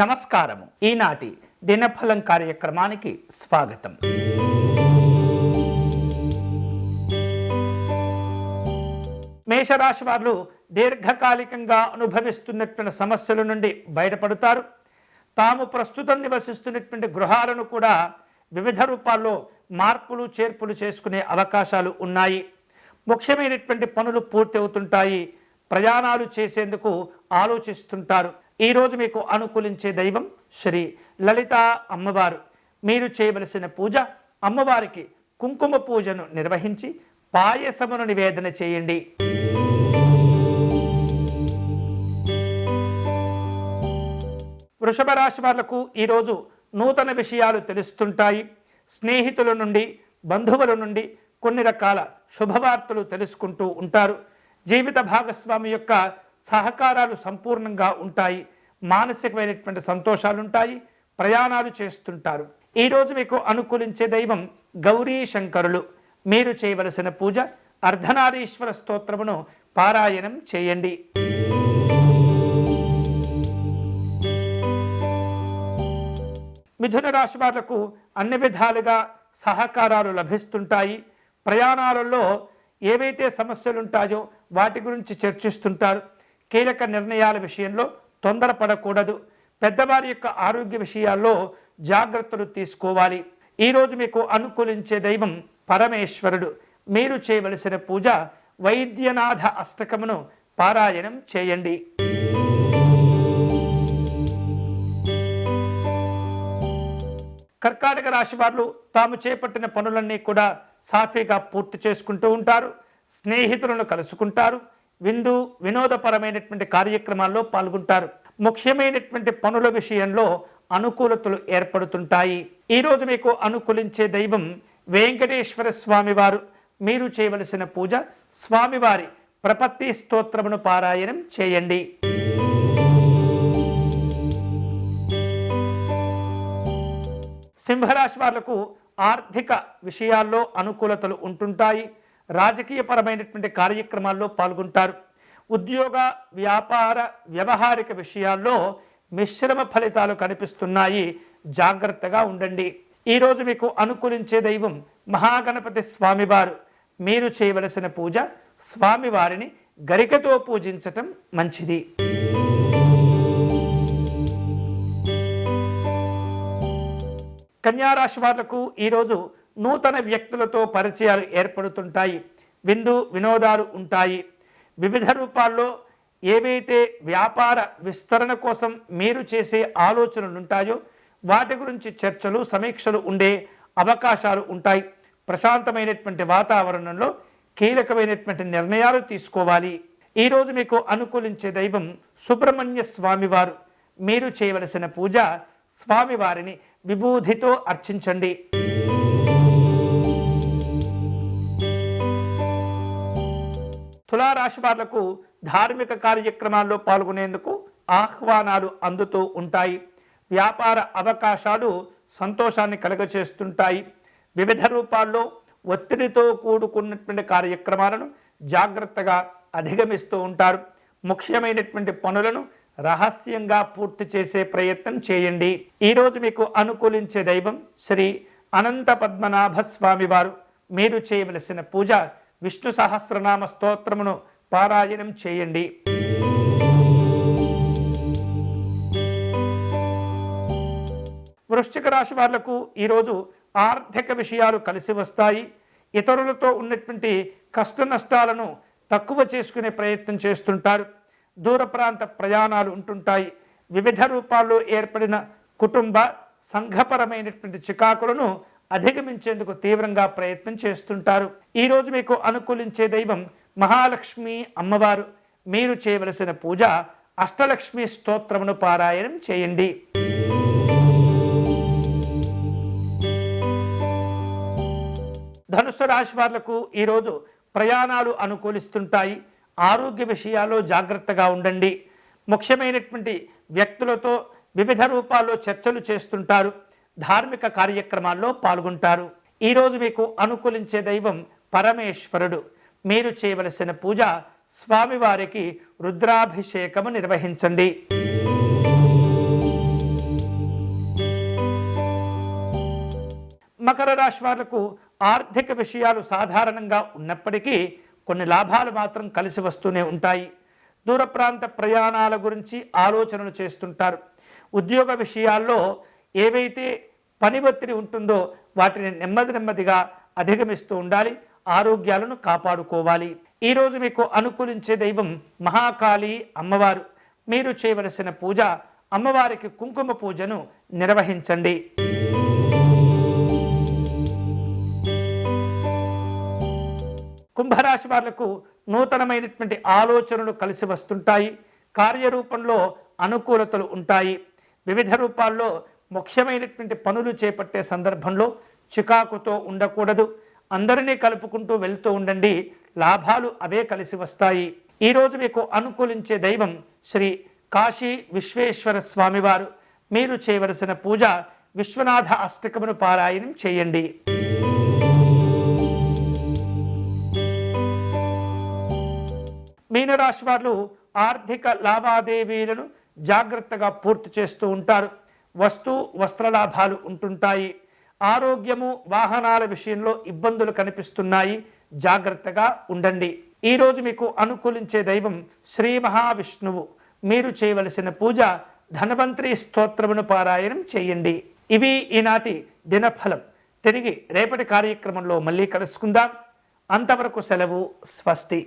నమస్కారము. ఈనాటి దినఫలం కార్యక్రమానికి స్వాగతం. మేషరాశి వారు దీర్ఘకాలికంగా అనుభవిస్తున్నటువంటి సమస్యల నుండి బయటపడతారు. తాము ప్రస్తుతం నివసిస్తున్నటువంటి గృహాలను కూడా వివిధ రూపాల్లో మార్పులు చేర్పులు చేసుకునే అవకాశాలు ఉన్నాయి. ముఖ్యమైనటువంటి పనులు పూర్తి అవుతుంటాయి ప్రయాణాలు చేసేందుకు ఆలోచిస్తుంటారు. ఈరోజు మీకు అనుకూలించే దైవం శ్రీ లలిత అమ్మవారు. మీరు చేయవలసిన పూజ అమ్మవారికి కుంకుమ పూజను నిర్వహించి పాయసమును నివేదన చేయండి. వృషభ రాశి వాళ్ళకు ఈరోజు నూతన విషయాలు తెలుస్తుంటాయి. స్నేహితుల నుండి బంధువుల నుండి కొన్ని రకాల శుభవార్తలు తెలుసుకుంటూ ఉంటారు. జీవిత భాగస్వామి యొక్క సహకారాలు సంపూర్ణంగా ఉంటాయి మానసికమైనటువంటి సంతోషాలు ఉంటాయి ప్రయాణాలు చేస్తుంటారు. ఈరోజు మీకు అనుకూలించే దైవం గౌరీ శంకరులు. మీరు చేయవలసిన పూజ అర్ధనారీశ్వర స్తోత్రమును పారాయణం చేయండి. మిథున రాశి వాళ్ళకు అన్ని విధాలుగా సహకారాలు లభిస్తుంటాయి. ప్రయాణాలలో ఏవైతే సమస్యలు ఉంటాయో వాటి గురించి చర్చిస్తుంటారు. కీలక నిర్ణయాల విషయంలో తొందరపడకూడదు. పెద్దవారి యొక్క ఆరోగ్య విషయాల్లో జాగ్రత్తలు తీసుకోవాలి. ఈరోజు మీకు అనుకూలించే దైవం పరమేశ్వరుడు. మీరు చేయవలసిన పూజ వైద్యనాథ అష్టకమును పారాయణం చేయండి. కర్కాటక రాశి వారు తాము చేపట్టిన పనులన్నీ కూడా సాఫీగా పూర్తి చేసుకుంటూ ఉంటారు. స్నేహితులను కలుసుకుంటారు. విందు వినోదపరమైనటువంటి కార్యక్రమాల్లో పాల్గొంటారు. ముఖ్యమైనటువంటి పనుల విషయంలో అనుకూలతలు ఏర్పడుతుంటాయి. ఈరోజు మీకు అనుకూలించే దైవం వెంకటేశ్వర స్వామి వారు మీరు చేయవలసిన పూజ స్వామివారి ప్రపత్తి స్తోత్రమును పారాయణం చేయండి. సింహరాశి వాళ్ళకు ఆర్థిక విషయాల్లో అనుకూలతలు ఉంటుంటాయి. రాజకీయపరమైనటువంటి కార్యక్రమాల్లో పాల్గొంటారు. ఉద్యోగ వ్యాపార వ్యవహారిక విషయాల్లో మిశ్రమ ఫలితాలు కనిపిస్తున్నాయి. జాగ్రత్తగా ఉండండి. ఈరోజు మీకు అనుకూలించే దైవం మహాగణపతి స్వామివారు. మీరు చేయవలసిన పూజ స్వామివారిని గరికతో పూజించటం మంచిది. కన్యారాశి వాళ్ళకు ఈరోజు నూతన వ్యక్తులతో పరిచయాలు ఏర్పడుతుంటాయి విందు వినోదాలు ఉంటాయి. వివిధ రూపాల్లో ఏవైతే వ్యాపార విస్తరణ కోసం మీరు చేసే ఆలోచనలు ఉంటాయో వాటి గురించి చర్చలు సమీక్షలు ఉండే అవకాశాలు ఉంటాయి. ప్రశాంతమైనటువంటి వాతావరణంలో కీలకమైనటువంటి నిర్ణయాలు తీసుకోవాలి. ఈరోజు మీకు అనుకూలించే దైవం సుబ్రహ్మణ్య స్వామివారు. మీరు చేయవలసిన పూజ స్వామివారిని విభూధితో అర్చించండి. తులారాశి వాళ్ళకు ధార్మిక కార్యక్రమాల్లో పాల్గొనేందుకు ఆహ్వానాలు అందుతూ ఉంటాయి. వ్యాపార అవకాశాలు సంతోషాన్ని కలుగచేస్తుంటాయి వివిధ రూపాల్లో ఒత్తిడితో కూడుకున్నటువంటి కార్యక్రమాలను జాగ్రత్తగా అధిగమిస్తూ ఉంటారు. ముఖ్యమైనటువంటి పనులను రహస్యంగా పూర్తి చేసే ప్రయత్నం చేయండి. ఈరోజు మీకు అనుకూలించే దైవం శ్రీ అనంత పద్మనాభ స్వామివారు మీరు చేయవలసిన పూజ విష్ణు సహస్రనామ స్తోత్రమును పారాయణం చేయండి. వృశ్చిక రాశి వాళ్ళకు ఈరోజు ఆర్థిక విషయాలు కలిసి వస్తాయి. ఇతరులతో ఉన్నటువంటి కష్ట నష్టాలను తక్కువ చేసుకునే ప్రయత్నం చేస్తుంటారు. దూర ప్రాంత ప్రయాణాలు ఉంటుంటాయి. వివిధ రూపాల్లో ఏర్పడిన కుటుంబ సంఘపరమైనటువంటి చికాకులను అధిగమించేందుకు తీవ్రంగా ప్రయత్నం చేస్తుంటారు. ఈరోజు మీకు అనుకూలించే దైవం మహాలక్ష్మి అమ్మవారు. మీరు చేయవలసిన పూజ అష్టలక్ష్మి స్తోత్రమును పారాయణం చేయండి. ధనుసు రాశి వాళ్ళకు ఈరోజు ప్రయాణాలు అనుకూలిస్తుంటాయి. ఆరోగ్య విషయాల్లో జాగ్రత్తగా ఉండండి. ముఖ్యమైనటువంటి వ్యక్తులతో వివిధ రూపాల్లో చర్చలు చేస్తుంటారు. ధార్మిక కార్యక్రమాల్లో పాల్గొంటారు. ఈరోజు మీకు అనుకూలించే దైవం పరమేశ్వరుడు. మీరు చేయవలసిన పూజ స్వామివారికి రుద్రాభిషేకము నిర్వహించండి. మకర రాశి వాళ్ళకు ఆర్థిక విషయాలు సాధారణంగా ఉన్నప్పటికీ కొన్ని లాభాలు మాత్రం కలిసి వస్తూనే ఉంటాయి. దూర ప్రాంత ప్రయాణాల గురించి ఆలోచనలు చేస్తుంటారు. ఉద్యోగ విషయాల్లో ఏవైతే పని ఒత్తిడి ఉంటుందో వాటిని నెమ్మది నెమ్మదిగా అధిగమిస్తూ ఉండాలి ఆరోగ్యాలను కాపాడుకోవాలి. ఈరోజు మీకు అనుకూలించే దైవం మహాకాళి అమ్మవారు. మీరు చేయవలసిన పూజ అమ్మవారికి కుంకుమ పూజను నిర్వహించండి. కుంభరాశి వాళ్ళకు నూతనమైనటువంటి ఆలోచనలు కలిసి వస్తుంటాయి. కార్యరూపంలో అనుకూలతలు ఉంటాయి. వివిధ రూపాల్లో ముఖ్యమైనటువంటి పనులు చేపట్టే సందర్భంలో చికాకుతో ఉండకూడదు. అందరినీ కలుపుకుంటూ వెళ్తూ ఉండండి. లాభాలు అవే కలిసి వస్తాయి. ఈరోజు మీకు అనుకూలించే దైవం శ్రీ కాశీ విశ్వేశ్వర స్వామివారు. మీరు చేయవలసిన పూజ విశ్వనాథ అష్టకమును పారాయణం చేయండి. మీనరాశి వారు ఆర్థిక లావాదేవీలను జాగ్రత్తగా పూర్తి చేస్తూ ఉంటారు. వస్తు వస్త్రలాభాలు ఉంటుంటాయి. ఆరోగ్యము వాహనాల విషయంలో ఇబ్బందులు కనిపిస్తున్నాయి. జాగ్రత్తగా ఉండండి. ఈరోజు మీకు అనుకూలించే దైవం శ్రీ మహావిష్ణువు. మీరు చేయవలసిన పూజ ధనవంతరి స్తోత్రమును పారాయణం చేయండి. ఇవి ఈనాటి దినఫలం. తిరిగి రేపటి కార్యక్రమంలో మళ్ళీ కలుసుకుందాం. అంతవరకు సెలవు స్వస్తి.